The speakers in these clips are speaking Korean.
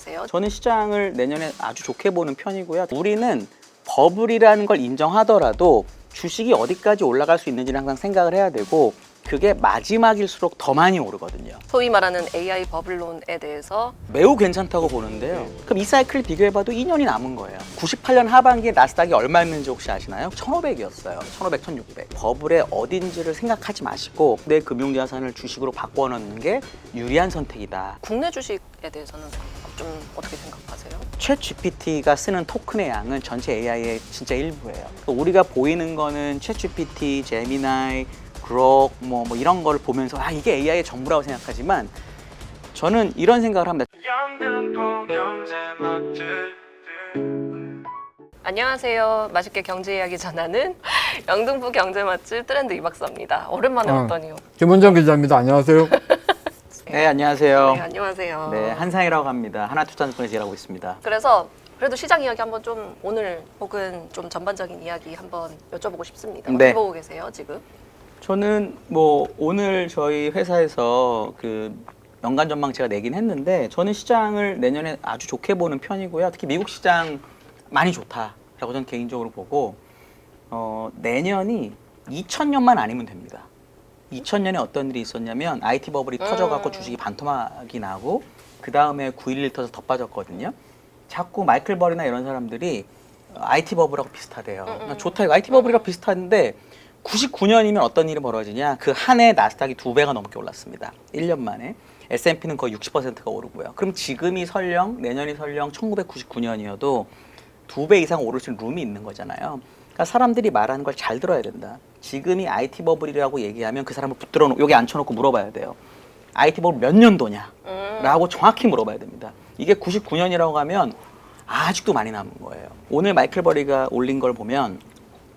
계세요? 저는 시장을 내년에 아주 좋게 보는 편이고요. 우리는 버블이라는 걸 인정하더라도 주식이 어디까지 올라갈 수 있는지를 항상 생각을 해야 되고 그게 마지막일수록 더 많이 오르거든요. 소위 말하는 AI 버블론에 대해서 매우 괜찮다고 보는데요. 그럼 이 사이클 비교해봐도 2년이 남은 거예요. 98년 하반기에 나스닥이 얼마였는지 혹시 아시나요? 1,500이었어요. 1,500, 1,600. 버블의 어딘지를 생각하지 마시고 내 금융자산을 주식으로 바꿔 넣는 게 유리한 선택이다. 국내 주식에 대해서는 좀 어떻게 생각하세요? 챗 GPT가 쓰는 토큰의 양은 전체 AI의 진짜 일부예요. 우리가 보이는 거는 챗 GPT, 제미나이, 그록 뭐, 뭐 이런 걸 보면서 아 이게 AI의 전부라고 생각하지만 저는 이런 생각을 합니다. 안녕하세요. 맛있게 경제 이야기 전하는 영등포 경제 맛집 트렌드 이박사입니다. 오랜만에 어. 왔더니요. 김원정 기자입니다. 안녕하세요. 네 안녕하세요. 네, 안녕하세요. 네 한상이라고 합니다. 하나투자증권에서 일하고 있습니다. 그래서 그래도 시장 이야기 한번 좀 오늘 혹은 좀 전반적인 이야기 한번 여쭤보고 싶습니다. 네. 어떻게 보고 계세요 지금? 저는 뭐 오늘 저희 회사에서 그 연간 전망 제가 내긴 했는데 저는 시장을 내년에 아주 좋게 보는 편이고요. 특히 미국 시장 많이 좋다라고 저는 개인적으로 보고 어, 내년이 2000년만 아니면 됩니다. 2000년에 어떤 일이 있었냐면 IT 버블이 음. 터져갖고 주식이 반토막이 나고 그 다음에 911 터서 더 빠졌거든요. 자꾸 마이클 버리나 이런 사람들이 IT 버블하고 비슷하대요. 음, 음. 좋다 이거 IT 버블이랑 비슷한데 99년이면 어떤 일이 벌어지냐? 그 한 해 나스닥이 두 배가 넘게 올랐습니다. 1년 만에. S&P는 거의 60%가 오르고요. 그럼 지금이 설령 내년이 설령 1999년이어도 두 배 이상 오를 수 있는 룸이 있는 거잖아요. 그러니까 사람들이 말하는 걸 잘 들어야 된다. 지금이 IT 버블이라고 얘기하면 그 사람을 붙들어 놓고 여기 앉혀놓고 물어봐야 돼요. IT 버블 몇 년도냐? 음. 라고 정확히 물어봐야 됩니다. 이게 99년이라고 하면 아직도 많이 남은 거예요. 오늘 마이클 버리가 올린 걸 보면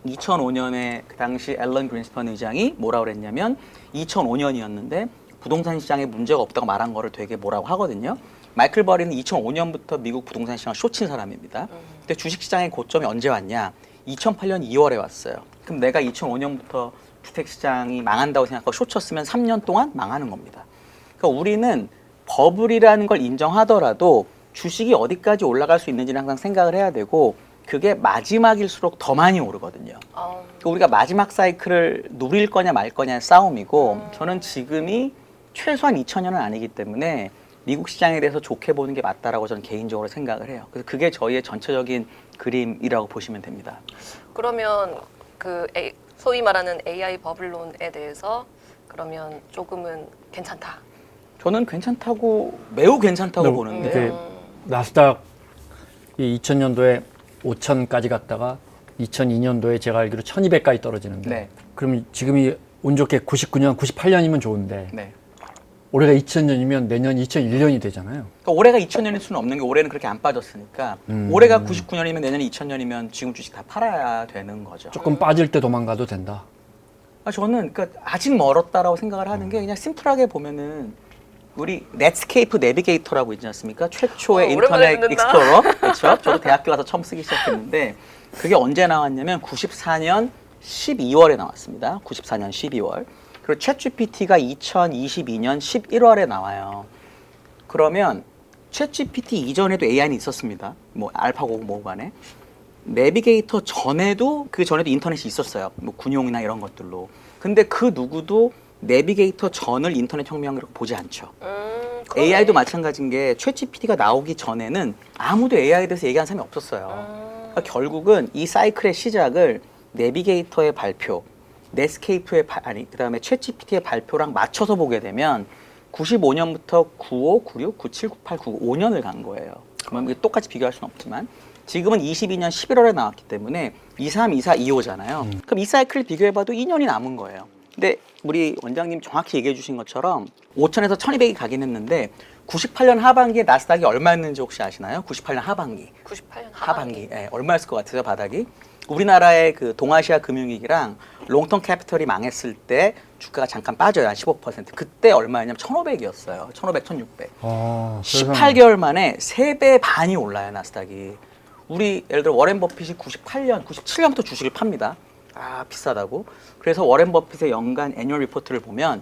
2005년에 그 당시 앨런 그린스펀 의장이 뭐라 그랬냐면 2005년이었는데 부동산 시장에 문제가 없다고 말한 거를 되게 뭐라고 하거든요. 마이클 버리는 2005년부터 미국 부동산 시장을 쇼친 사람입니다. 근데 주식 시장의 고점이 언제 왔냐? 2008년 2월에 왔어요. 그럼 내가 2005년부터 주택 시장이 망한다고 생각하고 쇼쳤으면 3년 동안 망하는 겁니다. 그러니까 우리는 버블이라는 걸 인정하더라도 주식이 어디까지 올라갈 수 있는지를 항상 생각을 해야 되고 그게 마지막일수록 더 많이 오르거든요. 어, 그러니까 우리가 마지막 사이클을 누릴 거냐 말 거냐의 싸움이고 음. 저는 지금이 최소한 2000년은 아니기 때문에 미국 시장에 대해서 좋게 보는 게 맞다라고 저는 개인적으로 생각을 해요. 그래서 그게 저희의 전체적인 그림이라고 보시면 됩니다. 그러면 그 A- 소위 말하는 AI 버블론에 대해서 그러면 조금은 괜찮다. 저는 괜찮다고 매우 괜찮다고 네, 보는데 이게 나스닥이 2000년도에 5천까지 갔다가 2002년도에 제가 알기로 1200까지 떨어지는데 네. 그럼 지금이 운 좋게 99년, 98년이면 좋은데 네. 올해가 2000년이면 내년 2001년이 되잖아요. 그러니까 올해가 2000년일 수는 없는 게 올해는 그렇게 안 빠졌으니까 음. 올해가 99년이면 내년이 2000년이면 지금 주식 다 팔아야 되는 거죠. 조금 빠질 때 도망가도 된다. 아, 저는 그러니까 아직 멀었다라고 생각을 하는 게 그냥 심플하게 보면은 우리 넷스케이프 내비게이터라고 있지 않습니까? 최초의 어, 인터넷. 익스플로러. 그렇죠? 저도 대학교 가서 처음 쓰기 시작했는데 그게 언제 나왔냐면 94년 12월에 나왔습니다. 94년 12월. 그리고 챗 GPT가 2022년 11월에 나와요. 그러면 챗 GPT 이전에도 AI는 있었습니다. 뭐 알파고 뭐 간에. 내비게이터 전에도 그 전에도 인터넷이 있었어요. 뭐 군용이나 이런 것들로. 근데 그 누구도 내비게이터 전을 인터넷 혁명이라고 보지 않죠. 음. AI도 마찬가지인 게 챗GPT가 나오기 전에는 아무도 AI에 대해서 얘기한 사람이 없었어요. 음, 그러니까 결국은 이 사이클의 시작을 내비게이터의 발표, 넷스케이프의 바- 아니 그다음에 챗GPT의 발표랑 맞춰서 보게 되면 95년부터 95, 96, 97, 98, 99, 5년을 간 거예요. 그러면 이게 똑같이 비교할 수는 없지만 지금은 22년 11월에 나왔기 때문에 23, 24, 25잖아요. 그럼 이 사이클을 비교해봐도 2년이 남은 거예요. 근데 우리 원장님 정확히 얘기해 주신 것처럼 5천에서 1200이 가긴 했는데 98년 하반기에 나스닥이 얼마였는지 혹시 아시나요? 98년 하반기. 98년 하반기. 예, 얼마였을 것 같으세요, 바닥이? 우리나라의 그 동아시아 금융위기랑 롱텀 캐피털이 망했을 때 주가가 잠깐 빠져요. 한 15%. 그때 얼마였냐면 1,500이었어요. 1,500, 1,600. 아, 세상에. 18개월 만에 3배 반이 올라요, 나스닥이. 우리 예를 들어 워렌 버핏이 98년, 97년부터 주식을 팝니다. 아, 비싸다고. 그래서 워렌 버핏의 연간 애뉴얼 리포트를 보면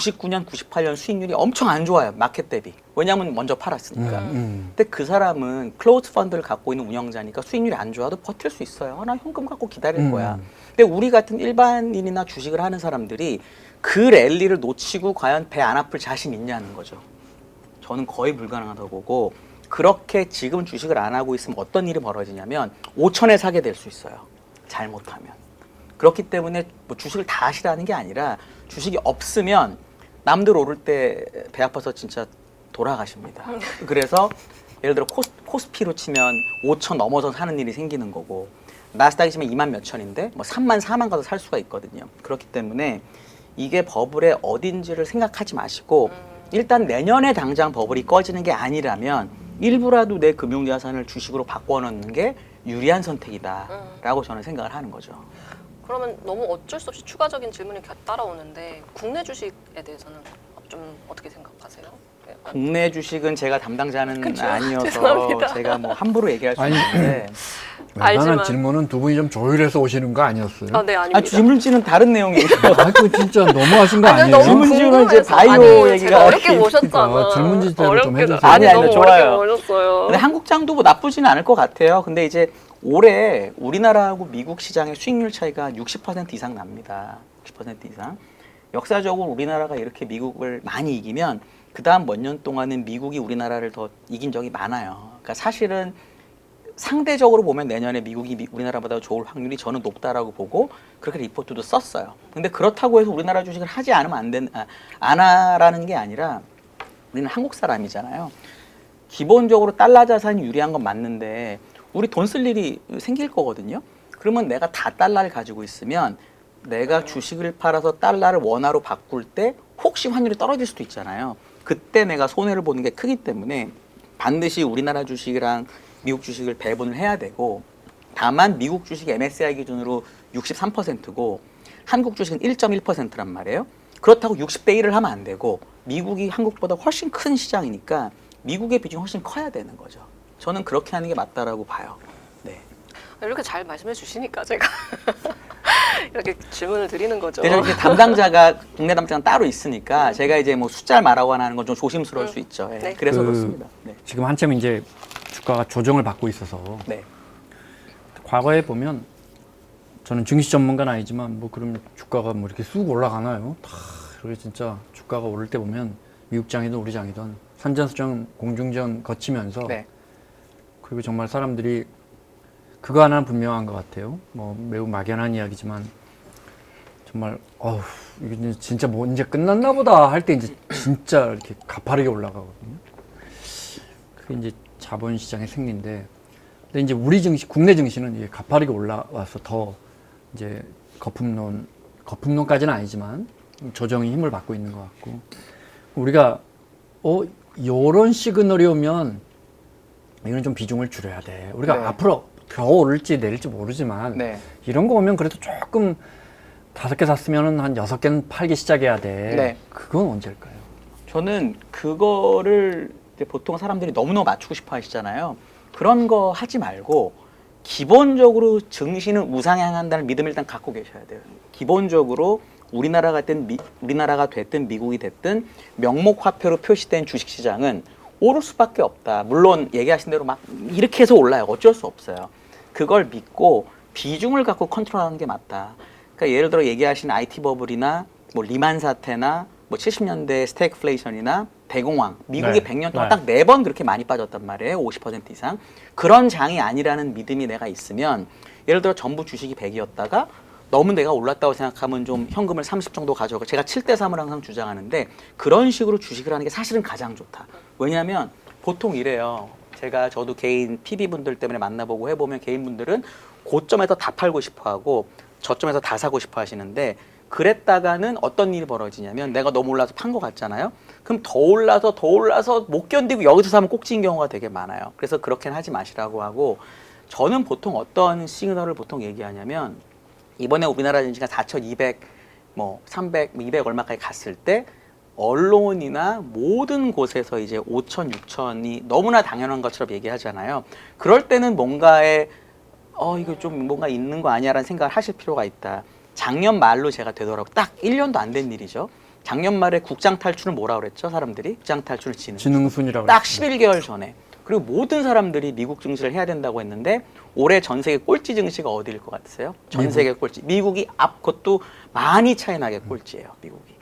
99년, 98년 수익률이 엄청 안 좋아요. 마켓 대비. 왜냐하면 먼저 팔았으니까. 음. 근데 그 사람은 클로즈 펀드를 갖고 있는 운영자니까 수익률이 안 좋아도 버틸 수 있어요. 아, 나 현금 갖고 기다릴 음. 거야. 근데 우리 같은 일반인이나 주식을 하는 사람들이 그 랠리를 놓치고 과연 배 안 아플 자신 있냐는 거죠. 저는 거의 불가능하다고 보고 그렇게 지금 주식을 안 하고 있으면 어떤 일이 벌어지냐면 5천에 사게 될 수 있어요. 잘못하면. 그렇기 때문에 뭐 주식을 다 하시라는 게 아니라 주식이 없으면 남들 오를 때 배 아파서 진짜 돌아가십니다. 그래서 예를 들어 코스, 코스피로 치면 5천 넘어서 사는 일이 생기는 거고 나스닥이 치면 2만 몇 천인데 뭐 3만 4만 가서 살 수가 있거든요. 그렇기 때문에 이게 버블의 어딘지를 생각하지 마시고 일단 내년에 당장 버블이 꺼지는 게 아니라면 일부라도 내 금융자산을 주식으로 바꿔놓는 게 유리한 선택이다라고 저는 생각을 하는 거죠. 그러면 너무 어쩔 수 없이 추가적인 질문이 겨- 따라오는데 국내 주식에 대해서는 좀 어떻게 생각하세요? 네, 아, 국내 주식은 제가 담당자는 그쵸. 아니어서 죄송합니다. 제가 뭐 함부로 얘기할 수 아니, 있는데 웬만한 알지만- 질문은 두 분이 좀 조율해서 오시는 거 아니었어요? 아, 네, 아닙니다. 아 질문지는 다른 내용이에요. 아, 그 진짜 너무하신 거 아니, 아니에요? 너무 질문지는 이제 궁금해서. 바이오 아니, 얘기가 제가 어렵게. 모셨잖아. 질문지 대로 좀 어렵게 해주세요. 아니, 아니, 너무 좋아요. 어렵게 모셨어요. 근데 한국 장도 뭐 나쁘지는 않을 것 같아요. 근데 이제 올해 우리나라하고 미국 시장의 수익률 차이가 60% 이상 납니다. 60% 이상. 역사적으로 우리나라가 이렇게 미국을 많이 이기면 그 다음 몇 년 동안은 미국이 우리나라를 더 이긴 적이 많아요. 그러니까 사실은 상대적으로 보면 내년에 미국이 미- 우리나라보다 좋을 확률이 저는 높다라고 보고 그렇게 리포트도 썼어요. 근데 그렇다고 해서 우리나라 주식을 하지 않으면 안 된, 아, 안 하라는 게 아니라 우리는 한국 사람이잖아요. 기본적으로 달러 자산이 유리한 건 맞는데 우리 돈 쓸 일이 생길 거거든요. 그러면 내가 다 달러를 가지고 있으면 내가 주식을 팔아서 달러를 원화로 바꿀 때 혹시 환율이 떨어질 수도 있잖아요. 그때 내가 손해를 보는 게 크기 때문에 반드시 우리나라 주식이랑 미국 주식을 배분을 해야 되고 다만 미국 주식 MSCI 기준으로 63%고 한국 주식은 1.1%란 말이에요. 그렇다고 60대 1을 하면 안 되고 미국이 한국보다 훨씬 큰 시장이니까 미국의 비중이 훨씬 커야 되는 거죠. 저는 그렇게 하는 게 맞다라고 봐요. 네. 이렇게 잘 말씀해 주시니까 제가 이렇게 질문을 드리는 거죠. 대신 이제 담당자가 국내 담당자가 따로 있으니까 제가 이제 뭐 숫자를 말하거나 하는 건 좀 조심스러울 수 있죠. 예. 네. 그래서 그- 그 렇습니다. 네. 지금 한참 이제 주가가 조정을 받고 있어서 네. 과거에 보면 저는 증시 전문가는 아니지만 뭐 그럼 주가가 뭐 이렇게 쑥 올라가나요? 다 그게 진짜 주가가 오를 때 보면 미국 장이든 우리 장이든 산전수전 공중전 거치면서 네. 그리고 정말 사람들이 그거 하나는 분명한 것 같아요. 뭐 매우 막연한 이야기지만 정말 어우 이게 진짜 뭐 이제 끝났나 보다 할 때 이제 진짜 이렇게 가파르게 올라가거든요. 그게 이제 자본시장의 생리인데 근데 이제 우리 증시 국내 증시는 이게 가파르게 올라와서 더 이제 거품론 거품론까지는 아니지만 조정이 힘을 받고 있는 것 같고 우리가 어 요런 시그널이 오면 이건 좀 비중을 줄여야 돼. 우리가 네. 앞으로 더 오를지 내릴지 모르지만 네. 이런 거 오면 그래도 조금 다섯 개 샀으면은 한 여섯 개는 팔기 시작해야 돼. 네. 그건 언제일까요? 저는 그거를 이제 보통 사람들이 너무너무 맞추고 싶어 하시잖아요. 그런 거 하지 말고 기본적으로 증시는 우상향한다는 믿음을 일단 갖고 계셔야 돼요. 기본적으로 우리나라가 됐든 미, 우리나라가 됐든 미국이 됐든 명목 화폐로 표시된 주식 시장은 오를 수밖에 없다. 물론 얘기하신 대로 막 이렇게 해서 올라요. 어쩔 수 없어요. 그걸 믿고 비중을 갖고 컨트롤하는 게 맞다. 그러니까 예를 들어 얘기하신 IT 버블이나 뭐 리만 사태나 뭐 70년대 스태그플레이션이나 대공황 미국이 네. 100년 동안 네. 딱네 번 그렇게 많이 빠졌단 말이에요. 50% 이상. 그런 장이 아니라는 믿음이 내가 있으면 예를 들어 전부 주식이 100이었다가 너무 내가 올랐다고 생각하면 좀 현금을 30 정도 가져가. 제가 7대 3을 항상 주장하는데 그런 식으로 주식을 하는 게 사실은 가장 좋다. 왜냐하면 보통 이래요. 제가 저도 개인 PB 분들 때문에 만나보고 해보면 개인 분들은 고점에서 다 팔고 싶어 하고 저점에서 다 사고 싶어 하시는데 그랬다가는 어떤 일이 벌어지냐면 내가 너무 올라서 판 것 같잖아요. 그럼 더 올라서 더 올라서 못 견디고 여기서 사면 꼭지인 경우가 되게 많아요. 그래서 그렇게는 하지 마시라고 하고 저는 보통 어떤 시그널을 보통 얘기하냐면 이번에 우리나라 증시가 4,200, 뭐 300, 뭐200 얼마까지 갔을 때 언론이나 모든 곳에서 이제 5천, 6천이 너무나 당연한 것처럼 얘기하잖아요. 그럴 때는 뭔가에 어 이거 좀 뭔가 있는 거 아니야라는 생각을 하실 필요가 있다. 작년 말로 제가 되더라고 딱 1년도 안 된 일이죠. 작년 말에 국장 탈출을 뭐라 그랬죠? 사람들이 국장 탈출을 지는 지능순이라고 딱 그랬어요. 11개월 전에 그리고 모든 사람들이 미국 증시를 해야 된다고 했는데 올해 전 세계 꼴찌 증시가 어디일 것 같으세요? 전 미국. 세계 꼴찌. 미국이 앞 것도 많이 차이 나게 꼴찌예요. 미국이.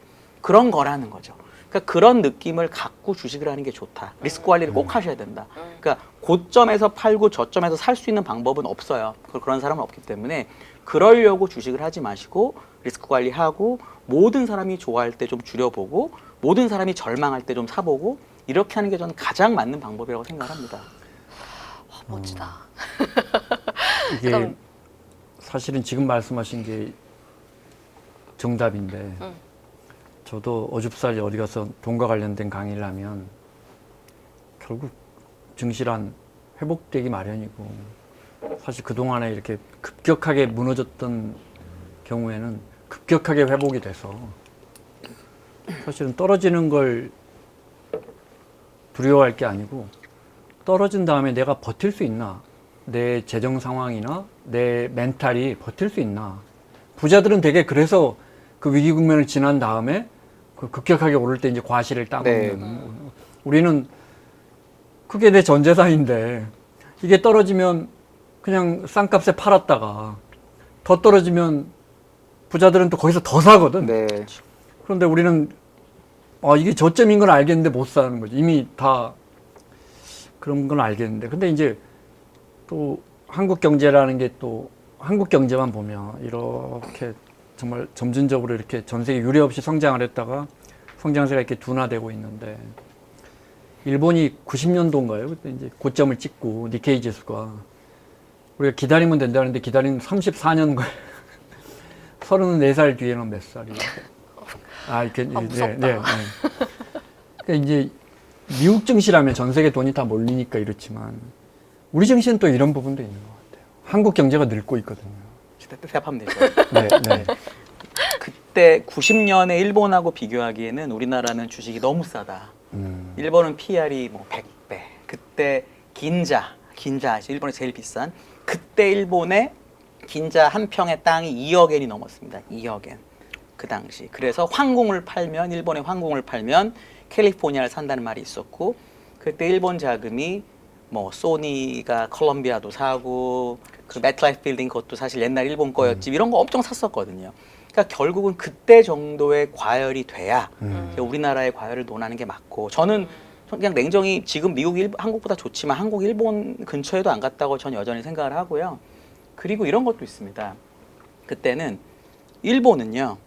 그런 거라는 거죠. 그러니까 그런 느낌을 갖고 주식을 하는 게 좋다. 리스크 관리를 꼭 하셔야 된다. 그러니까 고점에서 팔고 저점에서 살 수 있는 방법은 없어요. 그- 그런 사람은 없기 때문에 그러려고 주식을 하지 마시고 리스크 관리하고 모든 사람이 좋아할 때 좀 줄여보고 모든 사람이 절망할 때 좀 사보고 이렇게 하는 게 저는 가장 맞는 방법이라고 생각합니다. 어, 멋지다. 이게 그럼- 사실은 지금 말씀하신 게 정답인데 음. 저도 어줍사리 어디 가서 돈과 관련된 강의를 하면 결국 증시란 회복되기 마련이고 사실 그동안에 이렇게 급격하게 무너졌던 경우에는 급격하게 회복이 돼서 사실은 떨어지는 걸 두려워할 게 아니고 떨어진 다음에 내가 버틸 수 있나 내 재정 상황이나 내 멘탈이 버틸 수 있나 부자들은 되게 그래서 그 위기 국면을 지난 다음에 그 급격하게 오를 때 이제 과실을 따먹는 네. 우리는 그게 내 전 재산인데 이게 떨어지면 그냥 싼값에 팔았다가 더 떨어지면 부자들은 또 거기서 더 사거든. 네. 그런데 우리는 아 이게 저점인 건 알겠는데 못 사는 거지. 이미 다 그런 건 알겠는데. 근데 이제 또 한국 경제라는 게 또 한국 경제만 보면 이렇게 정말 점진적으로 이렇게 전 세계 유례 없이 성장을 했다가 성장세가 이렇게 둔화되고 있는데 일본이 90년도인가요? 그때 이제 고점을 찍고 니케이 지수가 우리가 기다리면 된다는데 기다리는 34년 거예요. 34살 뒤에는 몇 살이야? 아, 이렇게 아, 무섭다. 그러니까 이제 미국 증시라면 전 세계 돈이 다 몰리니까 이렇지만 우리 증시는 또 이런 부분도 있는 것 같아요. 한국 경제가 늙고 있거든요. 대답하면 되죠. 네, 네. 그때 90년에 일본하고 비교하기에는 우리나라는 주식이 너무 싸다. 음, 일본은 PR이 뭐 100배. 그때 긴자, 긴자 아시죠? 일본에 제일 비싼. 그때 일본의 긴자 한 평의 땅이 2억 엔이 넘었습니다. 2억 엔. 그 당시. 그래서 황궁을 팔면 일본의 황궁을 팔면 캘리포니아를 산다는 말이 있었고 그때 일본 자금이 뭐 소니가 컬럼비아도 사고 그 매트라이프 빌딩 그것도 사실 옛날 일본 거였지 이런 거 엄청 샀었거든요. 그러니까 결국은 그때 정도의 과열이 돼야 음. 우리나라의 과열을 논하는 게 맞고 저는 그냥 냉정히 지금 미국 일, 한국보다 좋지만 한국 일본 근처에도 안 갔다고 전 여전히 생각을 하고요. 그리고 이런 것도 있습니다. 그때는 일본은요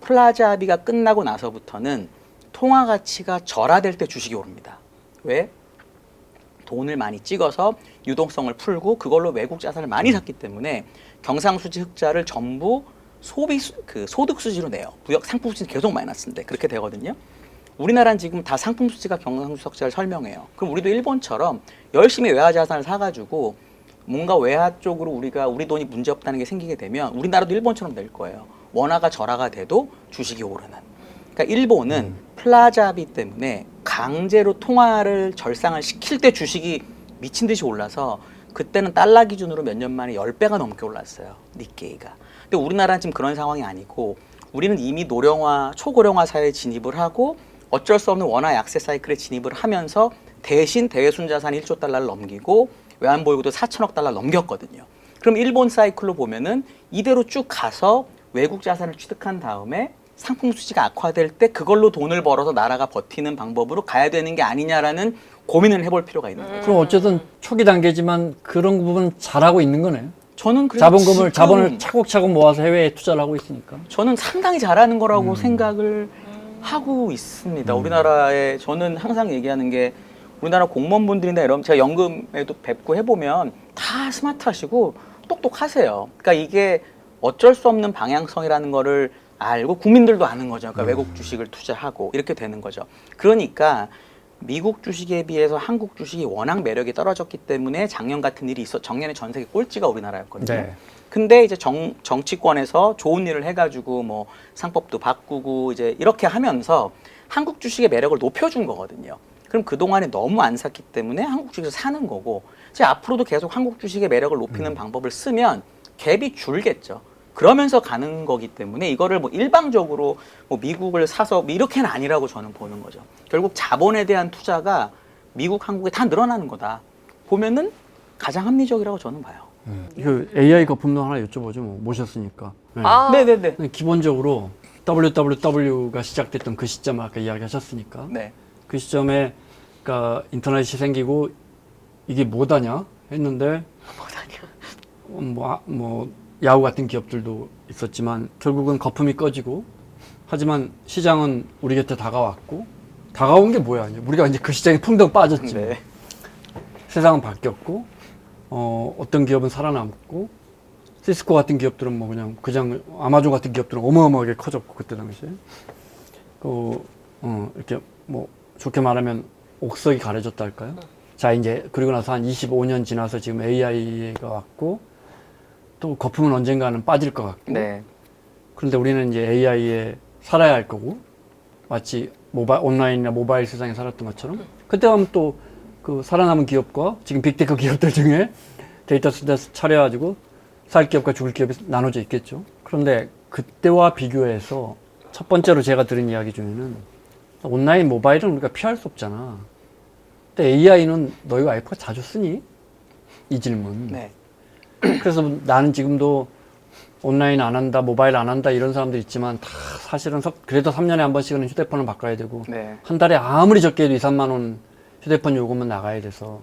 플라자 합의가 끝나고 나서부터는 통화 가치가 절하될 때 주식이 오릅니다. 왜? 돈을 많이 찍어서 유동성을 풀고 그걸로 외국 자산을 많이 샀기 때문에 경상수지 흑자를 전부 소비 수, 그 소득 수지로 내요. 무역 상품 수지 계속 마이너스인데 그렇게 되거든요. 우리나라는 지금 다 상품 수지가 경상수지 흑자를 설명해요. 그럼 우리도 일본처럼 열심히 외화 자산을 사가지고 뭔가 외화 쪽으로 우리가 우리 돈이 문제 없다는 게 생기게 되면 우리나라도 일본처럼 될 거예요. 원화가 절하가 돼도 주식이 오르는. 그러니까 일본은 플라자 합의 때문에 강제로 통화를 절상을 시킬 때 주식이 미친 듯이 올라서 그때는 달러 기준으로 몇 년 만에 10배가 넘게 올랐어요. 니케이가. 근데 우리나라는 지금 그런 상황이 아니고 우리는 이미 노령화, 초고령화 사회에 진입을 하고 어쩔 수 없는 원화 약세 사이클에 진입을 하면서 대신 대외 순 자산 1조 달러를 넘기고 외환 보유고도 4천억 달러 넘겼거든요. 그럼 일본 사이클로 보면은 이대로 쭉 가서 외국 자산을 취득한 다음에 상품 수지가 악화될 때 그걸로 돈을 벌어서 나라가 버티는 방법으로 가야 되는 게 아니냐라는 고민을 해볼 필요가 있는 거예요. 그럼 어쨌든 초기 단계지만 그런 부분 잘하고 있는 거네요. 저는 자본금을 자본을 차곡차곡 모아서 해외에 투자를 하고 있으니까. 저는 상당히 잘하는 거라고 음. 생각을 하고 있습니다. 우리나라에 저는 항상 얘기하는 게 우리나라 공무원분들이나 이런 제가 연금에도 뵙고 해보면 다 스마트하시고 똑똑하세요. 그러니까 이게 어쩔 수 없는 방향성이라는 거를 알고 국민들도 아는 거죠. 그러니까 외국 주식을 투자하고 이렇게 되는 거죠. 그러니까 미국 주식에 비해서 한국 주식이 워낙 매력이 떨어졌기 때문에 작년 같은 일이 있어 작년에 전 세계 꼴찌가 우리나라였거든요. 네. 근데 이제 정, 정치권에서 좋은 일을 해가지고 뭐 상법도 바꾸고 이제 이렇게 하면서 한국 주식의 매력을 높여준 거거든요. 그럼 그동안에 너무 안 샀기 때문에 한국 주식에서 사는 거고 이제 앞으로도 계속 한국 주식의 매력을 높이는 방법을 쓰면 갭이 줄겠죠. 그러면서 가는 거기 때문에 이거를 뭐 일방적으로 뭐 미국을 사서 뭐 이렇게는 아니라고 저는 보는 거죠. 결국 자본에 대한 투자가 미국, 한국에 다 늘어나는 거다. 보면은 가장 합리적이라고 저는 봐요. 그 AI 거품도 하나 여쭤보죠. 뭐 모셨으니까. 네. 아, 네네네. 근데 기본적으로 WWW가 시작됐던 그 시점 아까 이야기하셨으니까 네. 그 시점에 그러니까 인터넷이 생기고 이게 뭐다냐 했는데 뭐다냐. 뭐, 아- 뭐 야후 같은 기업들도 있었지만 결국은 거품이 꺼지고 하지만 시장은 우리 곁에 다가왔고 다가온 게 뭐야 이제 우리가 이제 그 시장에 풍덩 빠졌지 뭐. 네. 세상은 바뀌었고 어, 어떤 기업은 살아남고 시스코 같은 기업들은 뭐 그냥 그냥 아마존 같은 기업들은 어마어마하게 커졌고 그때 당시에 그 어, 이렇게 뭐 좋게 말하면 옥석이 가려졌다 할까요? 자 이제 그리고 나서 한 25년 지나서 지금 AI가 왔고 또 거품은 언젠가는 빠질 것 같고 네. 그런데 우리는 이제 AI에 살아야 할 거고 마치 모바일 온라인이나 모바일 세상에 살았던 것처럼 그때 하면 또 그 살아남은 기업과 지금 빅테크 기업들 중에 데이터 센터 차려가지고 살 기업과 죽을 기업이 나눠져 있겠죠. 그런데 그때와 비교해서 첫 번째로 제가 들은 이야기 중에는 온라인 모바일은 우리가 피할 수 없잖아. 근데 AI는 너희 와이프가 자주 쓰니? 이 질문. 네. 그래서 나는 지금도 온라인 안 한다, 모바일 안 한다 이런 사람들 있지만 다 사실은 석- 그래도 3년에 한 번씩은 휴대폰을 바꿔야 되고 네. 한 달에 아무리 적게 해도 2, 3만 원 휴대폰 요금은 나가야 돼서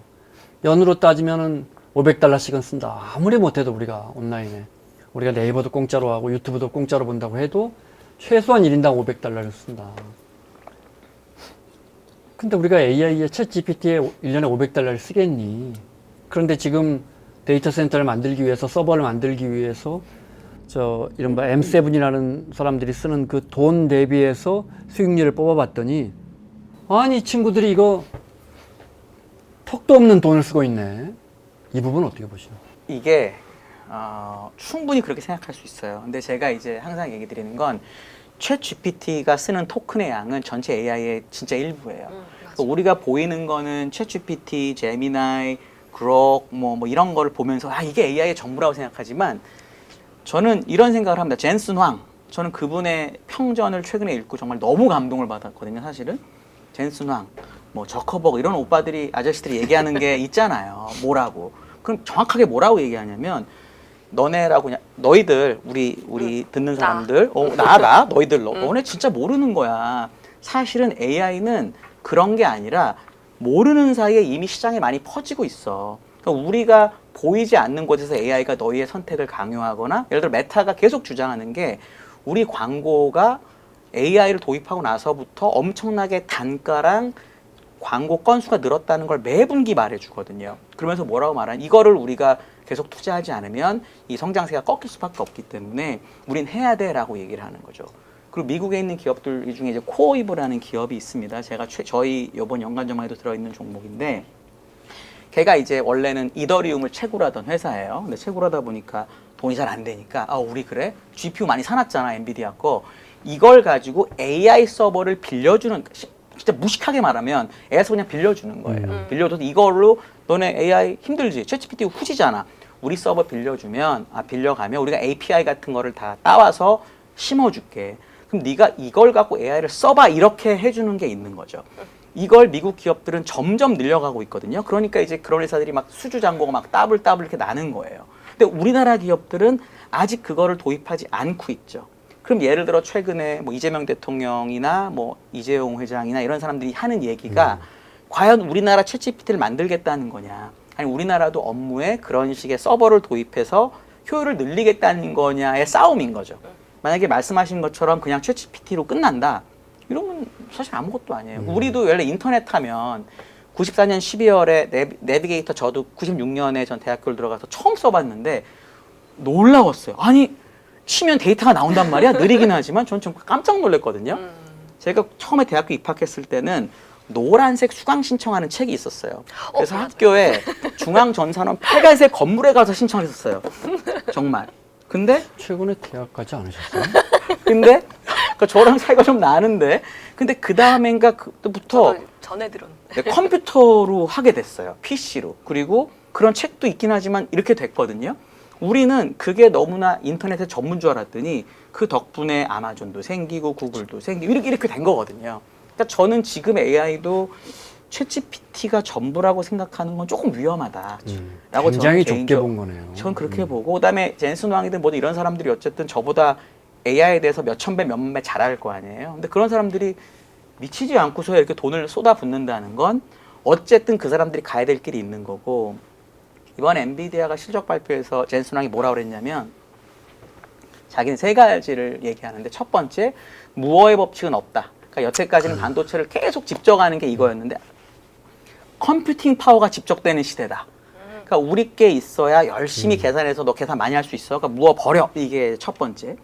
연으로 따지면은 500달러씩은 쓴다. 아무리 못해도 우리가 온라인에 우리가 네이버도 공짜로 하고 유튜브도 공짜로 본다고 해도 최소한 1인당 500달러를 쓴다. 근데 우리가 AI에 챗 GPT에 1년에 500달러를 쓰겠니? 그런데 지금 데이터 센터를 만들기 위해서 서버를 만들기 위해서 저 이른바 M7이라는 사람들이 쓰는 그 돈 대비해서 수익률을 뽑아봤더니 아니 이 친구들이 이거 턱도 없는 돈을 쓰고 있네. 이 부분 어떻게 보시나요? 이게 어, 충분히 그렇게 생각할 수 있어요. 근데 제가 이제 항상 얘기 드리는 건 챗 GPT가 쓰는 토큰의 양은 전체 AI의 진짜 일부예요. 음, 그러니까 우리가 보이는 거는 챗 GPT, 제미나이, 그록 뭐, 뭐 이런 거를 보면서 아 이게 AI의 전부라고 생각하지만 저는 이런 생각을 합니다. 젠슨 황. 저는 그분의 평전을 최근에 읽고 정말 너무 감동을 받았거든요, 사실은. 젠슨 황, 뭐 저커버그 이런 오빠들이 아저씨들이 얘기하는 게 있잖아요. 뭐라고. 그럼 정확하게 뭐라고 얘기하냐면 너네라고 그냥 너희들 우리 우리 듣는 나. 사람들 어, 나나 너희들 너, 너네 진짜 모르는 거야. 사실은 AI는 그런 게 아니라 모르는 사이에 이미 시장에 많이 퍼지고 있어. 그러니까 우리가 보이지 않는 곳에서 AI가 너희의 선택을 강요하거나 예를 들어 메타가 계속 주장하는 게 우리 광고가 AI를 도입하고 나서부터 엄청나게 단가랑 광고 건수가 늘었다는 걸 매 분기 말해주거든요. 그러면서 뭐라고 말하는 이거를 우리가 계속 투자하지 않으면 이 성장세가 꺾일 수밖에 없기 때문에 우린 해야 돼라고 얘기를 하는 거죠. 그리고 미국에 있는 기업들 중에 이제 코어이브라는 기업이 있습니다. 제가 최, 저희 이번 연관점화에도 들어있는 종목인데 걔가 이제 원래는 이더리움을 채굴 하던 회사예요. 근데 채굴 하다 보니까 돈이 잘 안 되니까 아 우리 그래 GPU 많이 사놨잖아 엔비디아 거 이걸 가지고 AI 서버를 빌려주는 시- 진짜 무식하게 말하면 AI에서 그냥 빌려주는 거예요. 음. 빌려줘서 이걸로 너네 AI 힘들지 챗GPT 후지잖아. 우리 서버 빌려주면 아 빌려가면 우리가 API 같은 거를 다 따와서 심어줄게. 그럼 네가 이걸 갖고 AI를 써봐 이렇게 해주는 게 있는 거죠. 이걸 미국 기업들은 점점 늘려가고 있거든요. 그러니까 이제 그런 회사들이 막 수주 잔고가 막 따블 따블 이렇게 나는 거예요. 근데 우리나라 기업들은 아직 그거를 도입하지 않고 있죠. 그럼 예를 들어 최근에 뭐 이재명 대통령이나 뭐 이재용 회장이나 이런 사람들이 하는 얘기가 과연 우리나라 챗GPT를 만들겠다는 거냐? 아니 우리나라도 업무에 그런 식의 서버를 도입해서 효율을 늘리겠다는 거냐의 싸움인 거죠. 만약에 말씀하신 것처럼 그냥 챗GPT로 끝난다. 이러면 사실 아무것도 아니에요. 우리도 원래 인터넷 하면 94년 12월에 내비, 내비게이터 저도 96년에 전 대학교를 들어가서 처음 써봤는데 놀라웠어요. 아니 치면 데이터가 나온단 말이야. 느리긴 하지만 전좀 깜짝 놀랐거든요. 음. 제가 처음에 대학교 입학했을 때는 노란색 수강 신청하는 책이 있었어요. 그래서 어, 학교에 중앙전산원 빨간색 건물에 가서 신청했었어요. 정말. 근데 최근에 대학 가지 않으셨어요? 근데 그 저랑 사이가 좀 나는데 근데 그 다음엔가 그때부터 전에 들은. 네, 컴퓨터로 하게 됐어요. PC로. 그리고 그런 책도 있긴 하지만 이렇게 됐거든요. 우리는 그게 너무나 인터넷의 전문 줄 알았더니 그 덕분에 아마존도 생기고 구글도 생기고 이렇게 이렇게 된 거거든요. 그러니까 저는 지금 AI도 챗GPT가 전부라고 생각하는 건 조금 위험하다. 라고 굉장히 저는 좁게 본 거네요. 전 그렇게 보고 그다음에 젠슨 왕이든 뭐든 이런 사람들이 어쨌든 저보다 AI에 대해서 몇 천 배, 몇만 배 잘할 거 아니에요. 근데 그런 사람들이 미치지 않고서 이렇게 돈을 쏟아붓는다는 건 어쨌든 그 사람들이 가야 될 길이 있는 거고 이번 엔비디아가 실적 발표에서 젠슨 왕이 뭐라 그랬냐면 자기는 세 가지를 얘기하는데 첫 번째 무어의 법칙은 없다. 그러니까 여태까지는 반도체를 계속 집적하는 게 이거였는데 컴퓨팅 파워가 집적되는 시대다. 그러니까 우리께 있어야 열심히 계산해서 너 계산 많이 할 수 있어. 그러니까 무어 버려. 이게 첫 번째.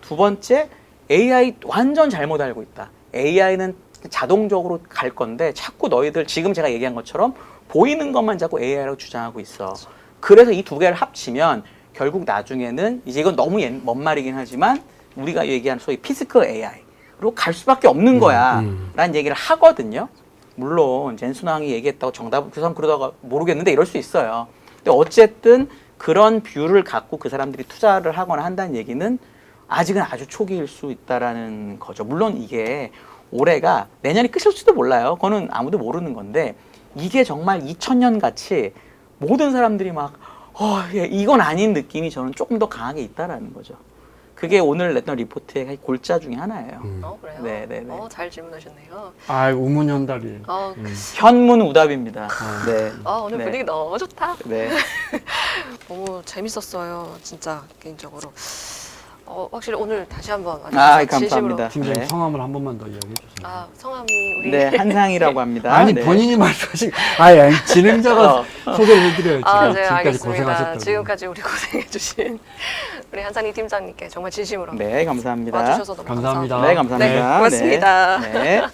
두 번째 AI 완전 잘못 알고 있다. AI는 자동적으로 갈 건데 자꾸 너희들 지금 제가 얘기한 것처럼 보이는 것만 자꾸 AI라고 주장하고 있어. 그래서 이 두 개를 합치면 결국 나중에는 이제 이건 너무 옛- 먼 말이긴 하지만 우리가 얘기하는 소위 피스크 AI로 갈 수밖에 없는 거야. 라는 얘기를 하거든요. 물론 젠순왕이 얘기했다고 정답 그 사람 그러다가 모르겠는데 이럴 수 있어요. 근데 어쨌든 그런 뷰를 갖고 그 사람들이 투자를 하거나 한다는 얘기는 아직은 아주 초기일 수 있다라는 거죠. 물론 이게 올해가 내년이 끝일지도 몰라요. 그거는 아무도 모르는 건데 이게 정말 2000년 같이 모든 사람들이 막 어, 예, 이건 아닌 느낌이 저는 조금 더 강하게 있다라는 거죠. 그게 오늘 냈던 리포트의 골자 중에 하나예요. 어 그래요? 네, 네, 네. 어, 잘 질문하셨네요. 아, 우문현답이에요. 어, 현문 우답입니다. 네. 어, 오늘 네. 분위기 너무 좋다. 네. 너무 재밌었어요, 진짜 개인적으로. 어, 확실히 오늘 다시 한번 아, 와주셔서 진심으로. 감사합니다. 팀장님 네. 성함을 한 번만 더 이야기해 주세요. 아 성함이 우리 네, 한상이라고 합니다. 아니 네. 본인이 말씀하신 아니, 아니 진행자가 어. 소개를 해드려야지. 아, 네, 지금까지 알겠습니다. 고생하셨다고. 지금까지 우리 고생해주신 우리 한산희 팀장님께 정말 진심으로 네, 감사합니다. 와주셔서 너무 감사합니다. 감사합니다. 네, 감사합니다. 네, 고맙습니다. 네. 네.